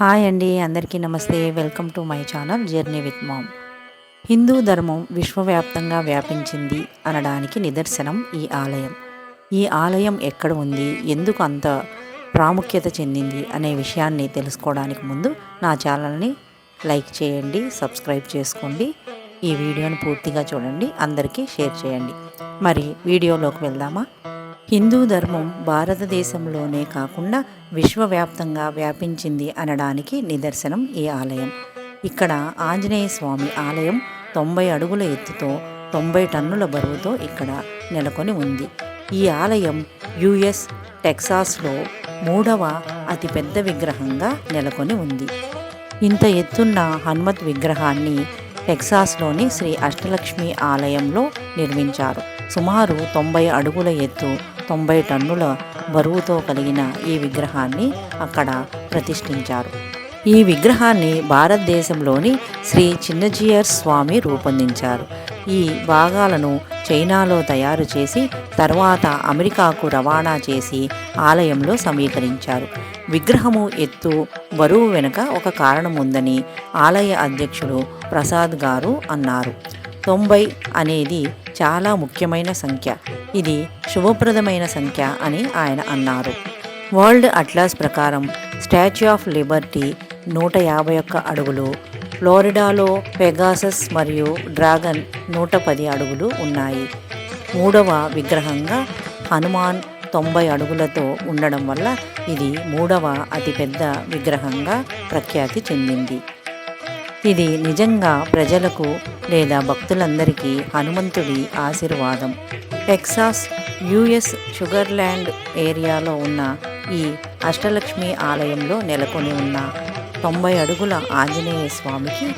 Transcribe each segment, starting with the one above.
Hi అండి అందరికీ నమస్తే. Welcome to my channel journey with mom. Hindu ధర్మం విశ్వవ్యాప్తంగా వ్యాపించింది అనడానికి నిదర్శనం ఈ ఆలయం. ఈ ఆలయం ఎక్కడ ఉంది? ఎందుకు అంత ప్రాముఖ్యత చెందింది? అనే విషయాన్ని తెలుసుకోవడానికి ముందు నా ఛానల్ని లైక్ చేయండి సబ్స్క్రైబ్ చేసుకోండి. ఈ వీడియోని పూర్తిగా చూడండి అందరికీ షేర్ చేయండి. మరి వీడియోలోకి వెళ్దామా? హిందూ ధర్మం భారతదేశంలోనే కాకుండా విశ్వవ్యాప్తంగా వ్యాపించింది అనడానికి నిదర్శనం ఈ ఆలయం. ఇక్కడ ఆంజనేయ స్వామి ఆలయం తొంభై అడుగుల ఎత్తుతో తొంభై టన్నుల బరువుతో ఇక్కడ నెలకొని ఉంది. ఈ ఆలయం యుఎస్ టెక్సాస్లో మూడవ అతిపెద్ద విగ్రహంగా నెలకొని ఉంది. ఇంత ఎత్తున్న హనుమత్ విగ్రహాన్ని టెక్సాస్లోని శ్రీ అష్టలక్ష్మి ఆలయంలో నిర్మించారు. సుమారు తొంభై అడుగుల ఎత్తు తొంభై టన్నుల బరువుతో కలిగిన ఈ విగ్రహాన్ని అక్కడ ప్రతిష్ఠించారు. ఈ విగ్రహాన్ని భారతదేశంలోని శ్రీ చిన్నజీయర్ స్వామి రూపొందించారు. ఈ భాగాలను చైనాలో తయారు చేసి తర్వాత అమెరికాకు రవాణా చేసి ఆలయంలో సమీకరించారు. విగ్రహము ఎత్తు బరువు వెనుక ఒక కారణం ఉందని ఆలయ అధ్యక్షుడు ప్రసాద్ గారు అన్నారు. తొంభై అనేది చాలా ముఖ్యమైన సంఖ్య. ఇది శుభప్రదమైన సంఖ్య అని ఆయన అన్నారు. వరల్డ్ అట్లాస్ ప్రకారం స్టాచ్యూ ఆఫ్ లిబర్టీ నూట యాభై ఒక్క అడుగులు ఫ్లోరిడాలో పెగాసస్ మరియు డ్రాగన్ నూట పది అడుగులు ఉన్నాయి. మూడవ విగ్రహంగా హనుమాన్ తొంభై అడుగులతో ఉండడం వల్ల ఇది మూడవ అతిపెద్ద విగ్రహంగా ప్రఖ్యాతి చెందింది. ఇది నిజంగా ప్రజలకు లేదా భక్తులందరికీ హనుమంతుడి ఆశీర్వాదం. టెక్సాస్ యుఎస్ షుగర్ల్యాండ్ ఏరియాలో ఉన్న ఈ అష్టలక్ష్మి ఆలయంలో నెలకొని ఉన్న తొంభై అడుగుల ఆంజనేయ స్వామికి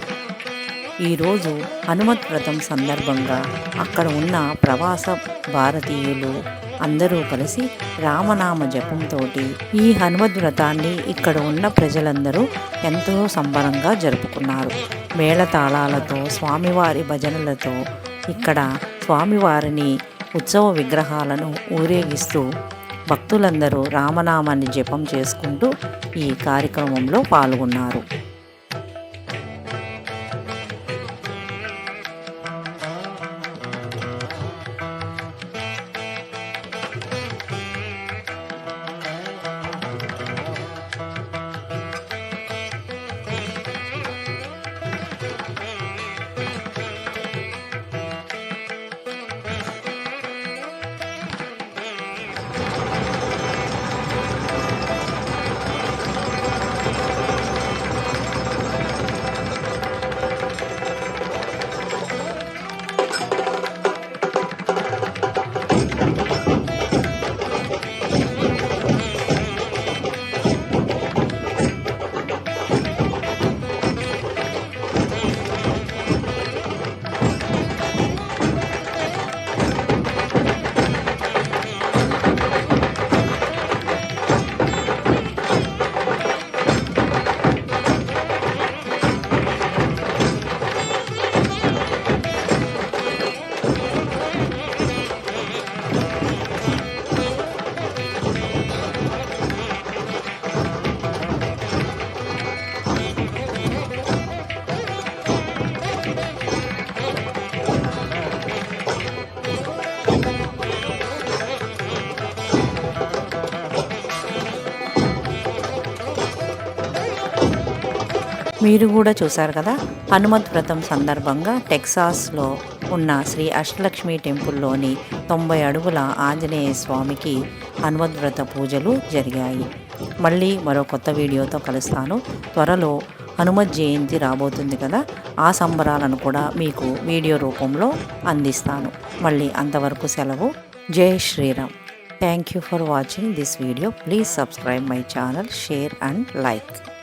ఈరోజు హనుమత్ వ్రతం సందర్భంగా అక్కడ ఉన్న ప్రవాస భారతీయులు అందరూ కలిసి రామనామ జపంతో ఈ హనుమద్ వ్రతాన్ని ఇక్కడ ఉన్న ప్రజలందరూ ఎంతో సంబరంగా జరుపుకున్నారు. మేళతాళాలతో స్వామివారి భజనలతో ఇక్కడ స్వామివారిని ఉత్సవ విగ్రహాలను ఊరేగిస్తూ భక్తులందరూ రామనామాన్ని జపం చేసుకుంటూ ఈ కార్యక్రమంలో పాల్గొన్నారు. మీరు కూడా చూశారు కదా? హనుమత్ వ్రతం సందర్భంగా టెక్సాస్లో ఉన్న శ్రీ అష్టలక్ష్మి టెంపుల్లోని తొంభై అడుగుల ఆంజనేయ స్వామికి హనుమత్ వ్రత పూజలు జరిగాయి. మళ్ళీ మరో కొత్త వీడియోతో కలుస్తాను. త్వరలో హనుమత్ జయంతి రాబోతుంది కదా? ఆ సంబరాలను కూడా మీకు వీడియో రూపంలో అందిస్తాను. మళ్ళీ అంతవరకు సెలవు. జై Sri Ram. Thank you for watching this video. Please subscribe my channel. Share and like.